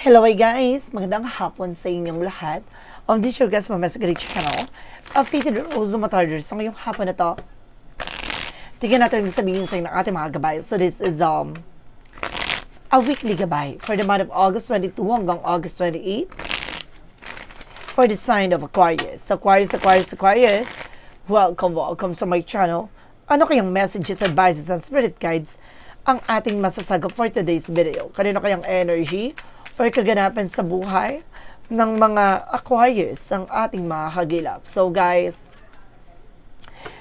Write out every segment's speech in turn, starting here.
Hello guys! Magandang hapon sa inyong lahat. On this your guest, Mama Great Channel. A Fated Rose Matarders. So ngayong hapon na to, tingnan natin sabihin sa inyo ng ating mga gabay. So this is um a weekly gabay for the month of August 22 hanggang August 28 for the sign of Aquarius. Aquarius, Aquarius, Aquarius, welcome, welcome sa my channel. Ano kayang messages, advices, and spirit guides ang ating masasagap for today's video? Kanino kayang energy or kaganapan sa buhay ng mga Aquarius ang ating mga kagilap? So guys,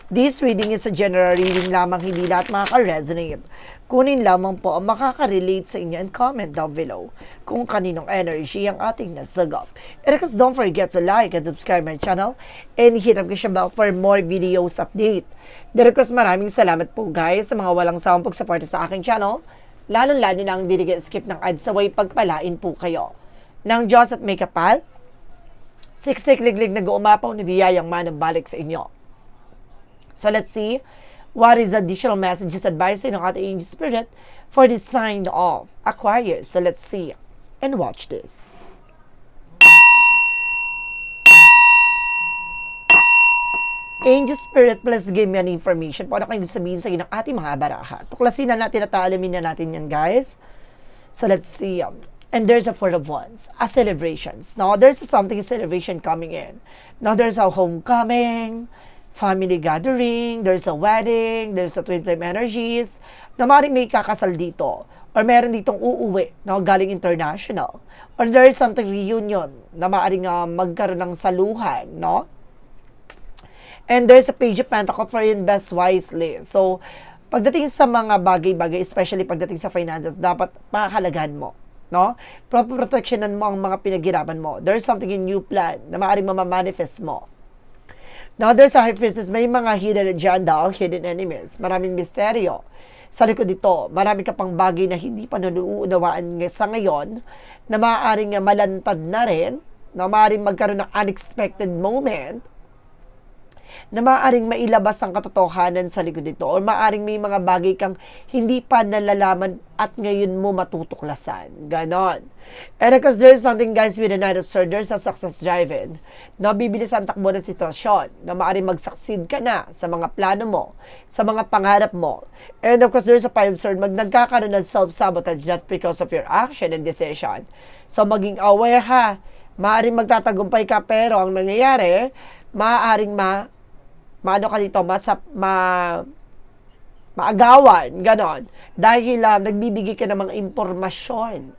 This reading is a general reading lamang, hindi lahat makaka-resonate. Kunin lamang po ang makaka-relate sa inyo and comment down below kung kaninong energy ang ating nasagap. And of course, don't forget to like and subscribe my channel and hit notification bell for more videos update. Course, maraming salamat po guys sa mga walang sawang pagsuporta sa aking channel. Lalo-lalo na ang hindi skip ng ads sa way pagpalain po kayo. Ng Diyos at may kapal, siksik liglig na guumapaw ni biyayang manang balik sa inyo. So let's see what is additional messages advice ng ating angel spirit for the sign of Aquarius. So let's see and watch this. Angel Spirit, please give me an information. Paano kayong sabihin sa inyo ng ating mga baraha? Tuklasin na natin at alamin na natin yan, guys. So let's see. Um, and there's a four of wands, a celebrations. Now, there's something celebration coming in. Now, there's a homecoming, family gathering, there's a wedding, there's a twin flame energies, na maaaring may kakasal dito, or meron ditong uuwi na galing international, or there is something reunion na maaaring uh, magkaroon ng saluhan, no? And there's a page of pentacle for invest wisely. So, pagdating sa mga bagay-bagay, especially pagdating sa finances, dapat pakahalagahan mo. No? Proper protectionan mo ang mga pinaghirapan mo. There's something in new plan na maaaring mamamanifest mo. Now, there's a priestess, may mga hidden agenda o hidden enemies. Maraming misteryo. Sa likod dito, marami ka pang bagay na hindi pa nanuunawaan sa ngayon na maaaring malantad na rin, na maaaring magkaroon ng unexpected moment, na maaaring mailabas ang katotohanan sa likod nito or maaaring may mga bagay kang hindi pa nalalaman at ngayon mo matutuklasan. Ganon. And because there's something guys with the Knight of Swords, there's a success driven na bibilis ang takbo ng sitwasyon na maaaring mag-succeed ka na sa mga plano mo, sa mga pangarap mo. And of course, there's a Five Swords, mag nagkakaroon ng self-sabotage just because of your action and decision. So maging aware ha, maaaring magtatagumpay ka pero ang nangyayari, maaaring ma maano ka dito, masap, ma, maagawan, ganon. Dahil um, nagbibigay ka ng mga impormasyon.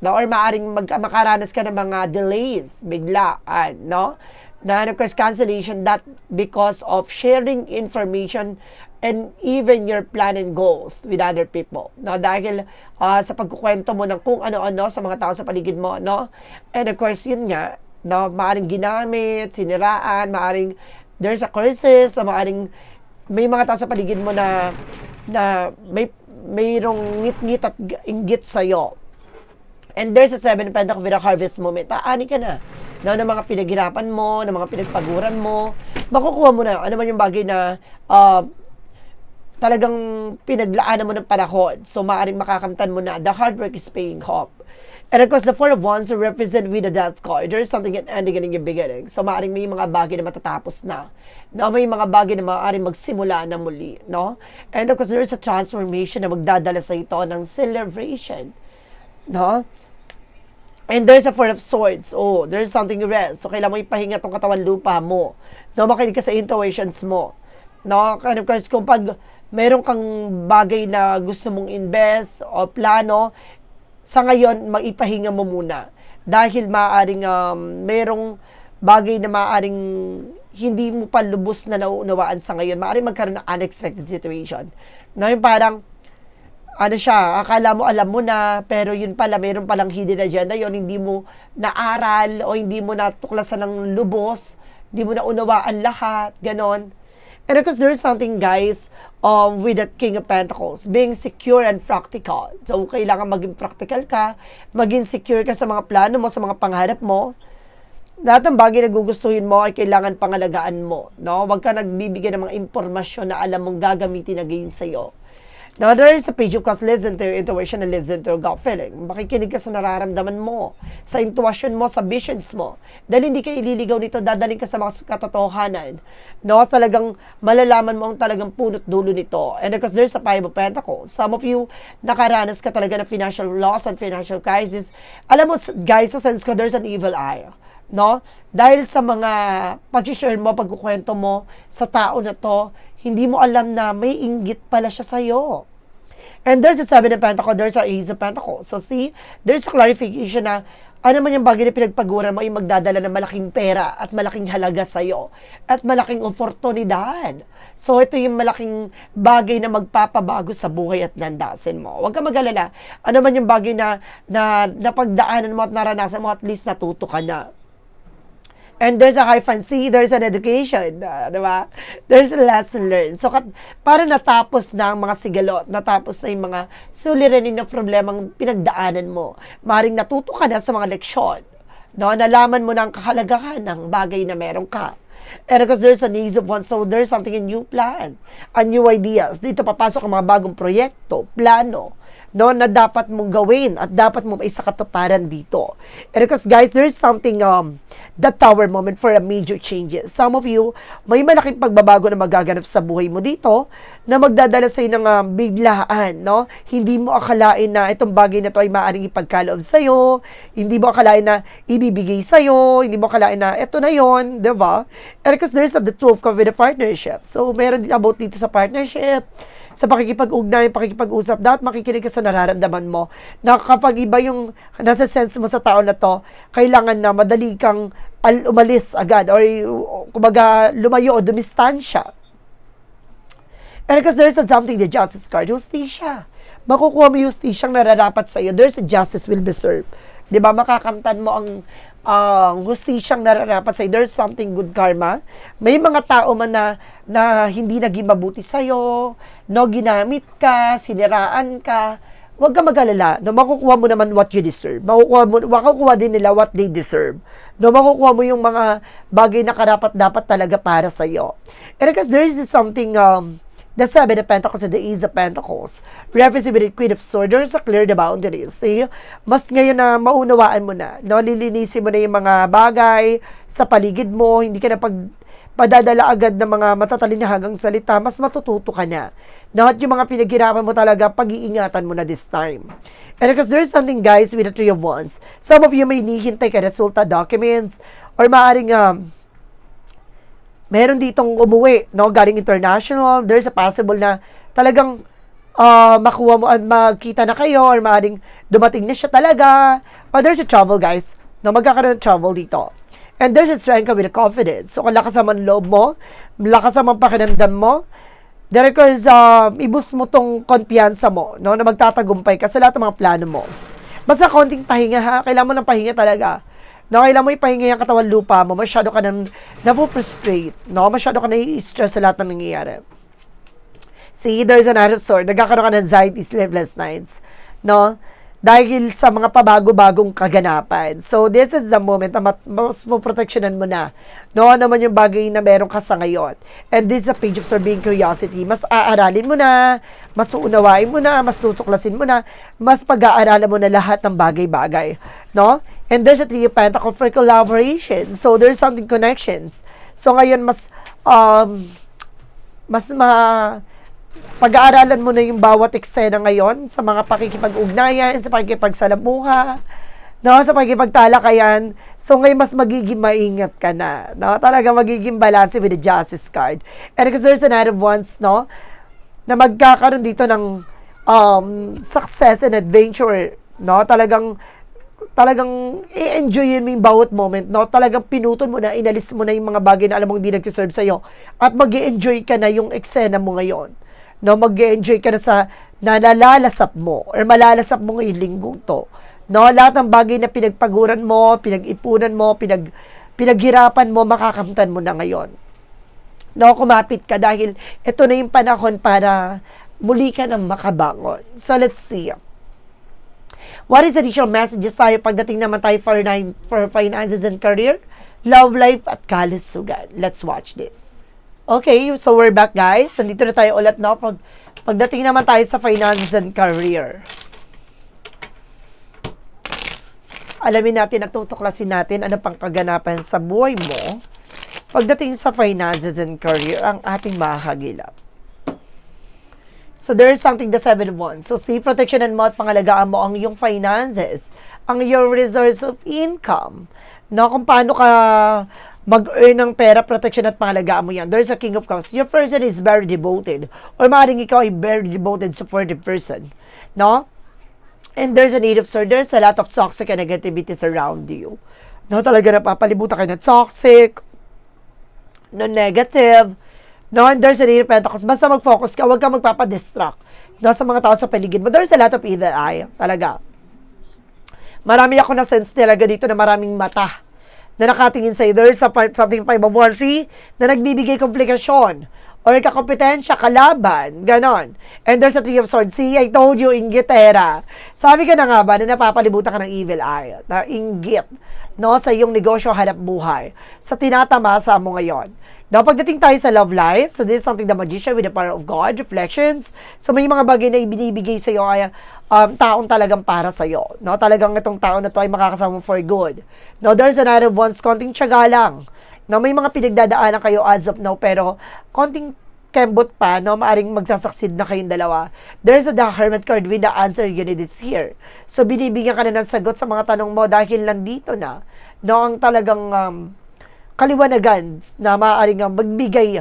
No? Or maaring mag, makaranas ka ng mga delays, biglaan, no? Na course, cancellation that because of sharing information and even your plan and goals with other people. No? Dahil uh, sa pagkukwento mo ng kung ano-ano sa mga tao sa paligid mo, no? And of course, yun nga, no, maaring ginamit, siniraan, maaring there's a curses na maaring may mga tao sa paligid mo na na may mayroong ngit-ngit at inggit sa iyo. And there's a seven pentacle with a harvest moment. Aani ka na. Na ng mga pinaghirapan mo, ng mga pinagpaguran mo, makukuha mo na ano man yung bagay na uh, talagang pinaglaanan mo ng panahon. So, maaaring makakamtan mo na the hard work is paying off. And of course, the Four of Wands represent with the Death card. There is something ending and yung beginning. So, maaaring may mga bagay na matatapos na. No? May mga bagay na maaaring magsimula na muli. No? And of course, there is a transformation na magdadala sa ito ng celebration. No? And there's a Four of Swords. Oh, there's something rest. So, kailangan mo ipahinga tong katawan lupa mo. No, makinig ka sa intuitions mo. No, and of course, kung pag meron kang bagay na gusto mong invest o plano, sa ngayon, maipahinga mo muna. Dahil maaring um, merong bagay na maaring hindi mo pa lubos na nauunawaan sa ngayon. Maaring magkaroon ng unexpected situation. No, yung parang, ano siya, akala mo alam mo na, pero yun pala, meron palang hidden agenda yon hindi mo naaral o hindi mo natuklasan ng lubos, hindi mo naunawaan lahat, ganon. And because there is something, guys, um, with that King of Pentacles, being secure and practical. So, kailangan maging practical ka, maging secure ka sa mga plano mo, sa mga pangarap mo. Lahat ng bagay na gugustuhin mo ay kailangan pangalagaan mo. No? Huwag ka nagbibigay ng mga impormasyon na alam mong gagamitin na gain sa'yo. Now, there is a page of course, listen to your intuition and listen to your gut feeling. Makikinig ka sa nararamdaman mo, sa intuition mo, sa visions mo. Dahil hindi ka ililigaw nito, dadaling ka sa mga katotohanan. No, talagang malalaman mo ang talagang punot dulo nito. And because there's a five of pentacles, some of you, nakaranas ka talaga ng financial loss and financial crisis. Alam mo, guys, sa sense ko, there's an evil eye no? Dahil sa mga pag-share mo, pagkukwento mo sa tao na to, hindi mo alam na may inggit pala siya sa'yo. And there's a seven of pentacles, there's a ace of pentacles. So see, there's a clarification na ano man yung bagay na pinagpaguran mo ay magdadala ng malaking pera at malaking halaga sa'yo at malaking oportunidad. So ito yung malaking bagay na magpapabago sa buhay at landasin mo. Huwag ka magalala. Ano man yung bagay na, na napagdaanan mo at naranasan mo, at least natuto ka na. And there's a hyphen C, there's an education, uh, di ba? There's a lesson learned. So, kat, para natapos na ang mga sigalot, natapos na yung mga suliranin na problemang pinagdaanan mo, maring natuto ka na sa mga leksyon, no? nalaman mo na ang kahalagahan ng bagay na meron ka. And because there's a needs of one, so there's something a new plan, a new ideas. Dito papasok ang mga bagong proyekto, plano, no, na dapat mong gawin at dapat mo isa katuparan dito. And because guys, there's something um the tower moment for a major changes. Some of you, may malaking pagbabago na magaganap sa buhay mo dito na magdadala sa ng um, biglaan, no? Hindi mo akalain na itong bagay na to ay maaaring ipagkaloob sa iyo, hindi mo akalain na ibibigay sa iyo, hindi mo akalain na ito na 'yon, 'di ba? Because there's a the two of with a partnership. So, meron din about dito sa partnership sa pakikipag-ugnay, pakikipag-usap, dapat makikinig ka sa nararamdaman mo. Na kapag iba yung nasa sense mo sa tao na to, kailangan na madali kang al- umalis agad or kumbaga lumayo o dumistansya. And because there's a something the justice card, justisya. Makukuha mo yung justisyang nararapat sa iyo. There's a justice will be served. 'Di ba? Makakamtan mo ang ang uh, hustisyang nararapat sa iyo. There's something good karma. May mga tao man na na hindi naging mabuti sa iyo, no ginamit ka, siniraan ka. Huwag ka mag-alala. No, makukuha mo naman what you deserve. Makukuha, mo, makukuha din nila what they deserve. No, makukuha mo yung mga bagay na karapat-dapat talaga para sa iyo. And because there is something um, The Seven of Pentacles and the Ace of Pentacles. Referencing with the Queen of Swords, there's a clear the boundaries. See? Mas ngayon na maunawaan mo na, no? lilinisin mo na yung mga bagay sa paligid mo, hindi ka na pag padadala agad ng mga matatalinhagang salita, mas matututo ka na. No? At yung mga pinaghirapan mo talaga, pag-iingatan mo na this time. And because there's something, guys, with the Three of Wands, some of you may nihintay ka resulta documents, or maaaring, um, meron ditong umuwi, no, galing international, there's a possible na talagang uh, makuha mo at magkita na kayo or maaaring dumating na siya talaga. Or there's a travel, guys. No, magkakaroon ng travel dito. And there's a strength with confidence. So, kung lakas naman loob mo, lakas naman pakinamdam mo, there is, uh, ibus mo tong kumpiyansa mo, no, na magtatagumpay ka sa lahat ng mga plano mo. Basta konting pahinga ha, kailangan mo ng pahinga talaga no, kailan mo ipahinga yung katawan lupa mo, masyado ka nang na-frustrate, no? Masyado ka na-stress sa lahat ng nangyayari. See, there's another sword. Nagkakaroon ka ng anxiety, sleepless nights, no? Dahil sa mga pabago-bagong kaganapan. So, this is the moment na mas mo protectionan mo na. No, ano naman yung bagay na meron ka sa ngayon. And this is a page of serving curiosity. Mas aaralin mo na, mas uunawain mo na, mas tutuklasin mo na, mas pag-aaralan mo na lahat ng bagay-bagay. No? And there's a three of pentacles for collaboration. So, there's something connections. So, ngayon, mas, um, mas ma, pag-aaralan mo na yung bawat eksena ngayon sa mga pakikipag-ugnayan, sa pakikipagsalamuha, no, sa pakikipagtalakayan. So, ngayon, mas magiging maingat ka na, no? Talaga magiging balance with the justice card. And because there's another ones, no, na magkakaroon dito ng um, success and adventure, no? Talagang talagang i-enjoyin mo yung bawat moment, no? Talagang pinutol mo na, inalis mo na yung mga bagay na alam mong hindi nag-serve sa'yo. At mag enjoy ka na yung eksena mo ngayon. No? mag enjoy ka na sa nalalalasap mo or malalasap mo ngayong linggong to. No? Lahat ng bagay na pinagpaguran mo, pinag-ipunan mo, pinag, pinaghirapan mo, makakamtan mo na ngayon. No? Kumapit ka dahil ito na yung panahon para muli ka nang makabangon. So, let's see. What is additional messages tayo pagdating naman tayo for, nine, for finances and career, love life, at kalusugan? Let's watch this. Okay, so we're back guys. Nandito na tayo ulit no, pag Pagdating naman tayo sa finance and career. Alamin natin at tutuklasin natin ano pang kaganapan sa buhay mo pagdating sa finances and career ang ating makakagilap. So there is something the seven of wands. So see, protection and mo at pangalagaan mo ang iyong finances, ang iyong resource of income. No, kung paano ka mag-earn ng pera, protection at pangalagaan mo yan. There's a king of cups. Your person is very devoted. Or maaaring ikaw ay very devoted, supportive person. No? And there's a need of sir. There's a lot of toxic and negativities around you. No, talaga napapalibutan kayo ng toxic, no negative, no, and there's a need of pentacles. Basta mag-focus ka, huwag ka magpapadistract no, sa mga tao sa paligid mo. There's a lot of evil eye, talaga. Marami ako na sense talaga dito na maraming mata na nakatingin sa There's a part, something five of wands, see, na nagbibigay komplikasyon or kakompetensya, kalaban, ganon. And there's a three of swords. See, I told you, inggitera. Sabi ka na nga ba na napapalibutan ka ng evil eye, na inggit, no, sa iyong negosyo, hanap buhay, sa tinatamasa mo ngayon. Now, pagdating tayo sa love life, so this is something the magician with the power of God, reflections. So, may mga bagay na ibinibigay sa iyo ay um, taong talagang para sa iyo. No? Talagang itong tao na to ay makakasama mo for good. No, there's another one's konting tiyaga lang. No, may mga pinagdadaanan kayo as of now, pero konting kembot pa, no, maaring magsasaksid na kayong dalawa. There's a the hermit card with the answer you need is here. So, binibigyan ka na ng sagot sa mga tanong mo dahil nandito na, no, ang talagang um, kaliwanagan na maaaring um, magbigay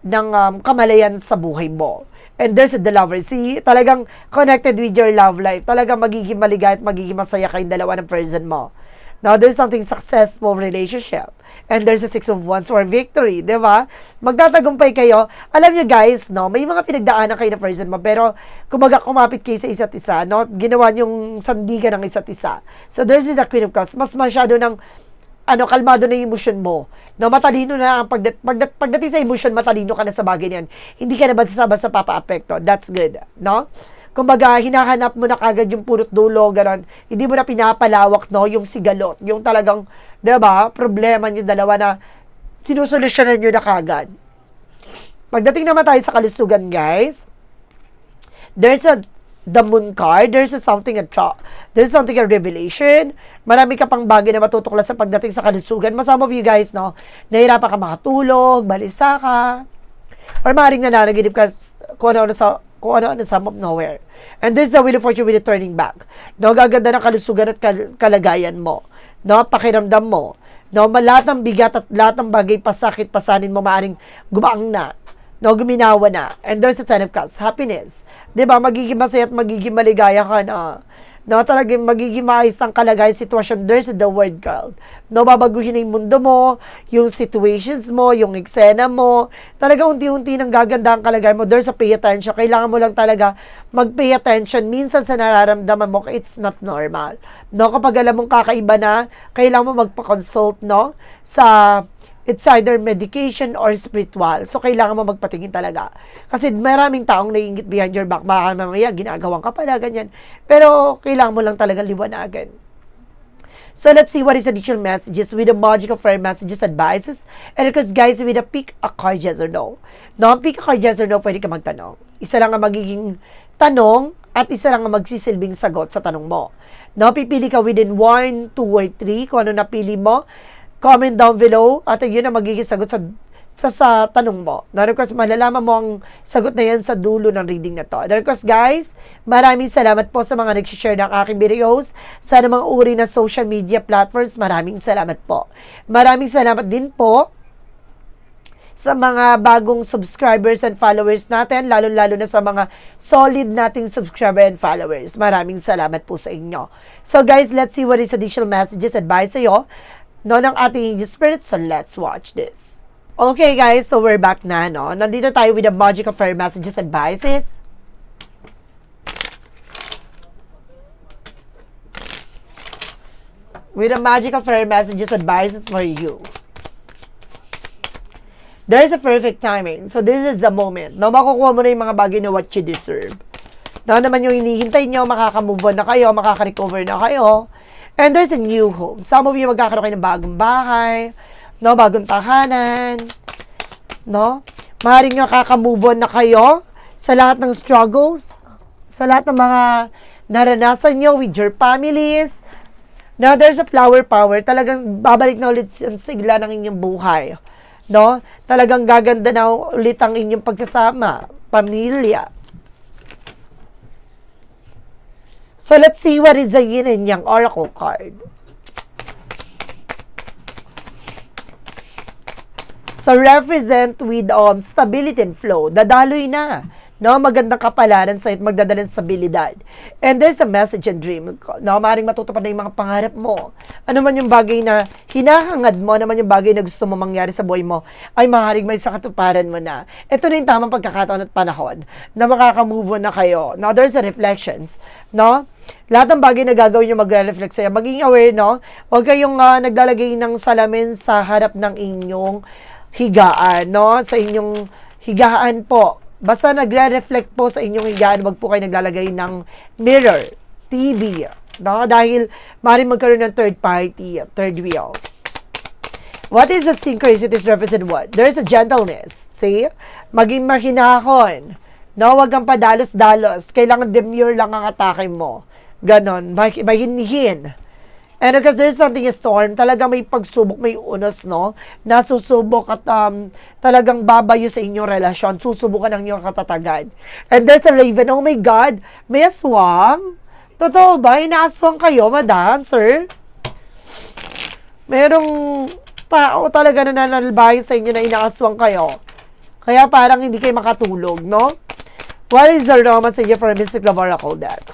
ng um, kamalayan sa buhay mo. And there's the lover. See, talagang connected with your love life. Talagang magiging maligay at magiging masaya kayong dalawa ng person mo. Now, there's something successful relationship. And there's a six of wands for victory, di ba? Magtatagumpay kayo. Alam niyo guys, no, may mga pinagdaanan kayo na person mo, pero kumaga kumapit kayo sa isa't isa, no? Ginawa niyong sandigan ng isa't isa. So there's the Queen of Cups. Mas masyado ng ano, kalmado na yung emotion mo. No, matalino na ang pagdat, pagdat, pagdating sa emotion, matalino ka na sa bagay niyan. Hindi ka na basta-basta papa-apekto. That's good, no? Kumbaga, hinahanap mo na kagad yung purot dulo, gano'n. Hindi mo na pinapalawak, no, yung sigalot. Yung talagang, di ba, problema niyo dalawa na sinusolusyonan niyo na kagad. Pagdating naman tayo sa kalusugan, guys, there's a the moon card, there's a something a tra- there's something a revelation. Marami ka pang bagay na matutuklas sa pagdating sa kalusugan. Mas some of you guys, no, nahirapan ka makatulog, balisa ka, or maaaring nananaginip ka kung ano-ano sa kung ano-ano sa of nowhere. And this is the wheel of fortune with the turning back. No, gaganda ng kalusugan at kal- kalagayan mo. No, pakiramdam mo. No, lahat ng bigat at lahat ng bagay pasakit, pasanin mo, maaring gumaang na. No, guminawa na. And there's a ten of cups, happiness. ba Magiging masaya at magiging maligaya ka na. No, talagang magiging maayos ang kalagayan sitwasyon. There's the word called. No, babaguhin na yung mundo mo, yung situations mo, yung eksena mo. Talaga unti-unti nang gaganda ang kalagayan mo. There's a pay attention. Kailangan mo lang talaga mag-pay attention. Minsan sa nararamdaman mo, it's not normal. No, kapag alam mong kakaiba na, kailangan mo magpa-consult, no, sa it's either medication or spiritual. So, kailangan mo magpatingin talaga. Kasi maraming taong naiingit behind your back. Baka mamaya, ginagawan ka pala, ganyan. Pero, kailangan mo lang talaga liwanagan. So, let's see what is additional messages with the magical fire messages, advices. And because guys, with a pick a card yes or no. No, ang pick a card yes or no, pwede ka magtanong. Isa lang ang magiging tanong at isa lang ang magsisilbing sagot sa tanong mo. No, pipili ka within 1, 2, or 3 kung ano napili mo comment down below at yun ang magiging sagot sa sa, sa tanong mo. Na request malalaman mo ang sagot na yan sa dulo ng reading na to. Na request guys, maraming salamat po sa mga nag-share ng aking videos sa mga uri na social media platforms. Maraming salamat po. Maraming salamat din po sa mga bagong subscribers and followers natin, lalo-lalo na sa mga solid nating subscriber and followers. Maraming salamat po sa inyo. So guys, let's see what is additional messages advice sa'yo no, ng ating spirit. So let's watch this. Okay guys, so we're back na, no? Nandito tayo with the Magic of Fire Messages Advices. With the Magic of Fire Messages Advices for you. There's a perfect timing. So this is the moment. No, makukuha mo na yung mga bagay na what you deserve. Na naman yung hinihintay nyo, makaka-move on na kayo, makaka-recover na kayo. And there's a new home. Some of you magkakaroon kayo ng bagong bahay, no, bagong tahanan, no? Maaaring nakaka-move on na kayo sa lahat ng struggles, sa lahat ng mga naranasan nyo with your families. Now, there's a flower power. Talagang babalik na ulit ang sigla ng inyong buhay. No? Talagang gaganda na ulit ang inyong pagsasama, pamilya. So, let's see what is the yin and yang oracle card. So, represent with um, stability and flow. Dadaloy na. No, magandang kapalaran sa magdadala ng stabilidad. And there's a message and dream. No, maaaring matutupad na yung mga pangarap mo. Ano man yung bagay na hinahangad mo, ano man yung bagay na gusto mo mangyari sa buhay mo, ay maaaring may sakatuparan mo na. Ito na yung tamang pagkakataon at panahon na makaka-move on na kayo. Now, there's a reflections. No? Lahat ng bagay na gagawin nyo magre-reflect sa'yo. Maging aware, no? Huwag kayong uh, naglalagay ng salamin sa harap ng inyong higaan, no? Sa inyong higaan po. Basta nagre-reflect po sa inyong higaan, wag po kayo naglalagay ng mirror, TV, no? Dahil maaaring magkaroon ng third party, third wheel. What is the synchronicities represent what? There's a gentleness. See? Maging mahinahon. No, wag kang padalos-dalos. Kailangan demure lang ang atake mo. Ganon. Mag- Mahinhin. And because there's something in storm, talaga may pagsubok, may unos, no? Nasusubok at um, talagang babayo sa inyong relasyon. Susubukan ang inyong katatagan. And there's a raven. Oh my God! May aswang? Totoo ba? Inaaswang kayo, madam, sir? Merong tao talaga na nanalbahin sa inyo na inaaswang kayo. Kaya parang hindi kayo makatulog, no? What is the romance you for Mystic Love Oracle deck?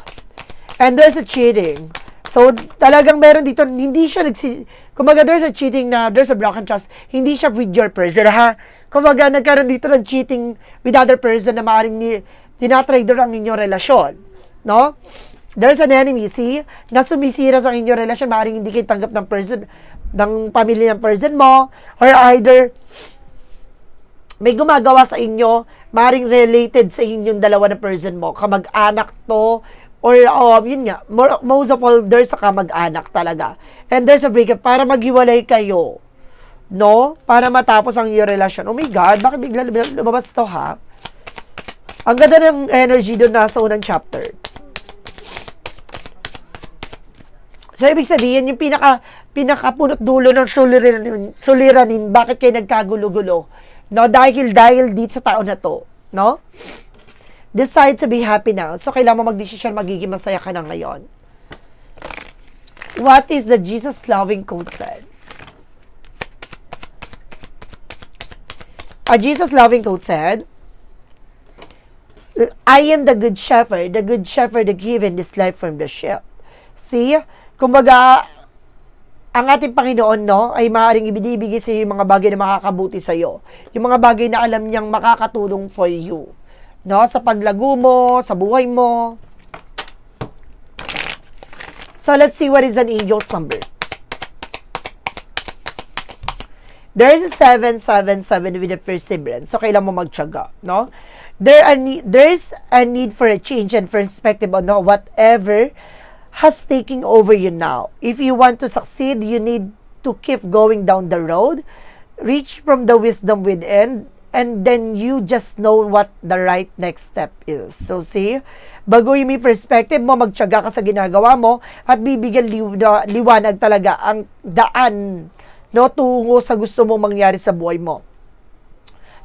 And there's a cheating. So, talagang meron dito, hindi siya nagsi... Kumbaga, there's a cheating na, there's a broken trust. Hindi siya with your person, ha? Kumbaga, nagkaroon dito ng cheating with other person na maaaring ni, tinatrader ang inyong relasyon. No? There's an enemy, see? Na sumisira sa inyong relasyon, maaaring hindi kayo tanggap ng person, ng pamilya ng person mo, or either, may gumagawa sa inyo, maaaring related sa inyong dalawa na person mo, kamag-anak to, or um, yun nga, more, most of all, there's a kamag-anak talaga. And there's a breakup para maghiwalay kayo. No? Para matapos ang iyong relasyon. Oh my God, bakit bigla lumabas to ha? Ang ganda ng energy doon nasa unang chapter. So, ibig sabihin, yung pinaka, pinakapunot dulo ng suliranin, suliranin, bakit kayo nagkagulo-gulo? No? Dahil, dahil dito sa tao na to. No? Decide to be happy now. So, kailangan mo mag-desisyon, magiging masaya ka na ngayon. What is the Jesus loving quote said? A Jesus loving quote said, I am the good shepherd, the good shepherd that given this life from the sheep. See? Kumbaga, ang ating Panginoon, no, ay maaaring ibinibigay sa iyo yung mga bagay na makakabuti sa iyo. Yung mga bagay na alam niyang makakatulong for you. No, sa paglago mo, sa buhay mo. So, let's see what is an angel's number. There is a 777 with a perseverance. So, kailan mo magtyaga, no? There are need, there's a need for a change and perspective on no, whatever has taken over you now. If you want to succeed, you need to keep going down the road, reach from the wisdom within, and then you just know what the right next step is. So see, baguhin mo perspective mo, magtyaga ka sa ginagawa mo, at bibigyan liw- liwanag talaga ang daan no, tungo sa gusto mong mangyari sa buhay mo.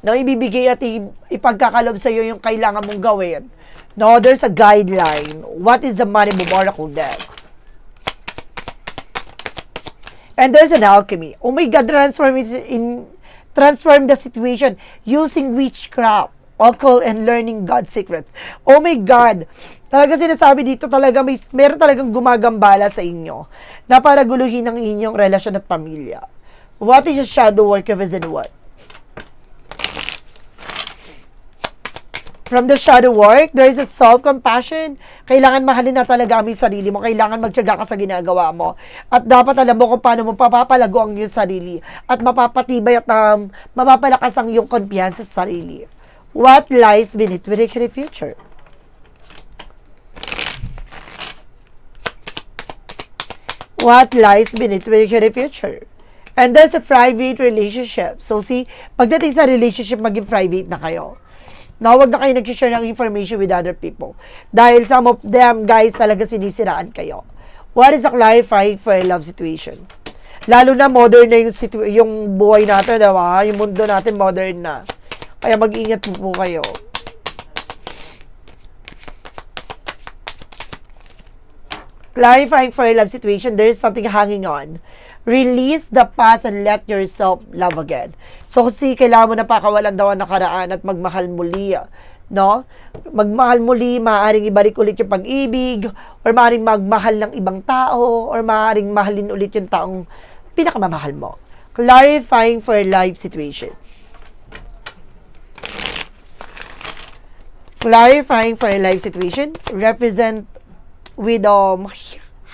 No, ibibigay at ipagkakalob sa iyo yung kailangan mong gawin. No, there's a guideline. What is the money boom oracle deck? And there's an alchemy. Oh my God, transform it in transform the situation using witchcraft, occult, and learning God's secrets. Oh my God! Talaga sinasabi dito talaga may meron talagang gumagambala sa inyo na para guluhin ang inyong relasyon at pamilya. What is a shadow work of and what? From the shadow work, there is a self-compassion. Kailangan mahalin na talaga ang iyong sarili mo. Kailangan magtyaga ka sa ginagawa mo. At dapat alam mo kung paano mo papapalago ang iyong sarili. At mapapatibay at um, mapapalakas ang iyong kumpiyansa sa sarili. What lies beneath your future? What lies beneath your future? And there's a private relationship. So see, pagdating sa relationship, maging private na kayo Na huwag na kayo nag-share ng information with other people. Dahil some of them, guys, talaga sinisiraan kayo. What is a clarifying for a love situation? Lalo na modern na yung, situ- yung buhay natin, diba? Yung mundo natin modern na. Kaya mag-ingat po, po kayo. Clarifying for a love situation, there is something hanging on. Release the past and let yourself love again. So, kasi kailangan mo na pakawalan daw ang nakaraan at magmahal muli. No? Magmahal muli, maaaring ibalik ulit yung pag-ibig, or maaaring magmahal ng ibang tao, or maaaring mahalin ulit yung taong pinakamamahal mo. Clarifying for life situation. Clarifying for a life situation represent with um,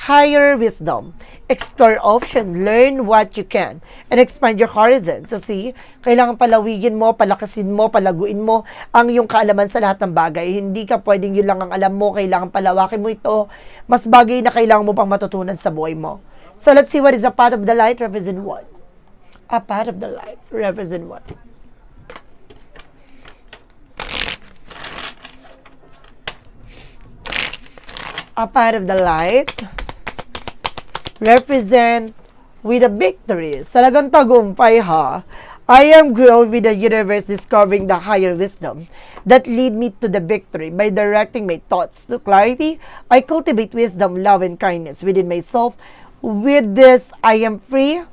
higher wisdom. Explore option, learn what you can, and expand your horizons. So see, kailangan palawigin mo, palakasin mo, palaguin mo ang iyong kaalaman sa lahat ng bagay. Hindi ka pwedeng yun lang ang alam mo, kailangan palawakin mo ito. Mas bagay na kailangan mo pang matutunan sa buhay mo. So let's see what is a path of the light represent what? A path of the light represent what? a part of the light represent with the victories. Talagang tagumpay ha. I am growing with the universe discovering the higher wisdom that lead me to the victory by directing my thoughts to clarity. I cultivate wisdom, love, and kindness within myself. With this, I am free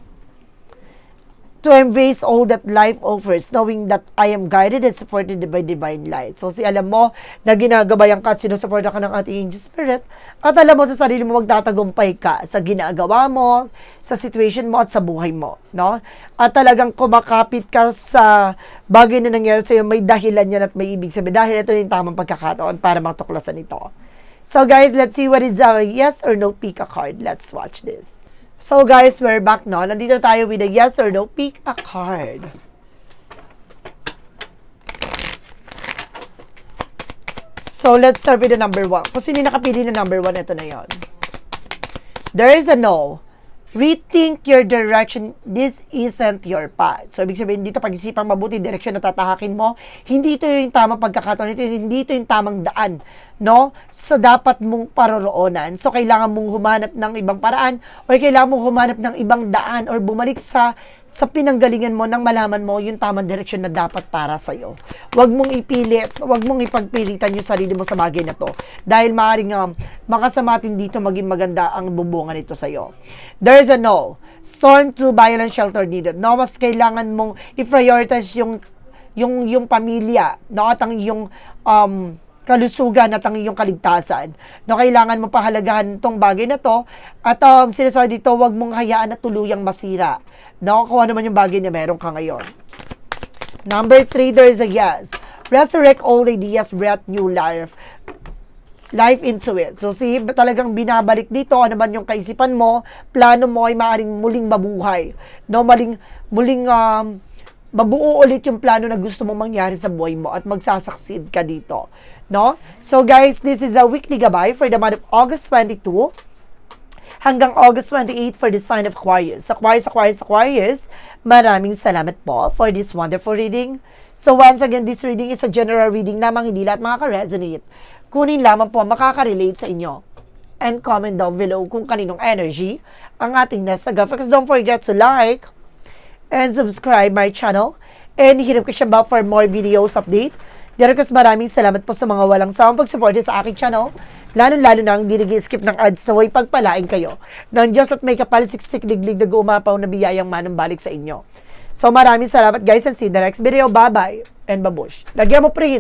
to embrace all that life offers, knowing that I am guided and supported by divine light. So, si alam mo na ginagabayan ka at sinusuporta ka ng ating angel spirit, at alam mo sa sarili mo magtatagumpay ka sa ginagawa mo, sa situation mo at sa buhay mo, no? At talagang kumakapit ka sa bagay na nangyari sa'yo, may dahilan yan at may ibig sabihin. Dahil ito yung tamang pagkakataon para matuklasan ito. So guys, let's see what is a yes or no pick a card. Let's watch this. So guys, we're back now. Nandito tayo with a yes or no, pick a card. So let's start with the number one. Kung sino nakapili na number one, ito na yon. There is a no. Rethink your direction. This isn't your path. So, ibig sabihin, dito pag-isipang mabuti, direction na tatahakin mo, hindi ito yung tamang pagkakataon, ito, hindi ito yung tamang daan, no? Sa dapat mong paroroonan. So, kailangan mong humanap ng ibang paraan or kailangan mong humanap ng ibang daan or bumalik sa sa pinanggalingan mo nang malaman mo yung tamang direksyon na dapat para sa iyo. Huwag mong ipilit, huwag mong ipagpilitan yung sarili mo sa bagay na to dahil maaaring um, makasamatin dito maging maganda ang bubungan nito sa iyo. There is a no. Storm to violent shelter needed. No, mas kailangan mong i-prioritize yung yung yung pamilya, no, at ang yung um, kalusugan at ang iyong kaligtasan. No, kailangan mo pahalagahan tong bagay na to at um, sinasabi dito, huwag mong hayaan na tuluyang masira. No, kung ano man yung bagay na meron ka ngayon. Number three, there is a yes. Resurrect old ideas, breath new life life into it. So, see, talagang binabalik dito, ano man yung kaisipan mo, plano mo ay maaaring muling mabuhay. No, maling, muling um, mabuo ulit yung plano na gusto mong mangyari sa buhay mo at magsasucceed ka dito. No? So, guys, this is a weekly gabay for the month of August 22 hanggang August 28 for the sign of Aquarius. Aquarius, Aquarius, Aquarius, maraming salamat po for this wonderful reading. So once again, this reading is a general reading lamang hindi lahat makaka-resonate. Kunin lamang po makaka-relate sa inyo. And comment down below kung kaninong energy ang ating nasa Because don't forget to like and subscribe my channel and hit notification bell for more videos update. Direkos maraming salamat po sa mga walang sawang pagsuporte sa aking channel. Lalo-lalo na ang di skip ng ads na way pagpalain kayo ng Diyos at may kapalisiksik liglig na gumapaw na biyayang manumbalik sa inyo. So maraming salamat guys and see the next video. Bye-bye and babush. Lagyan mo prince.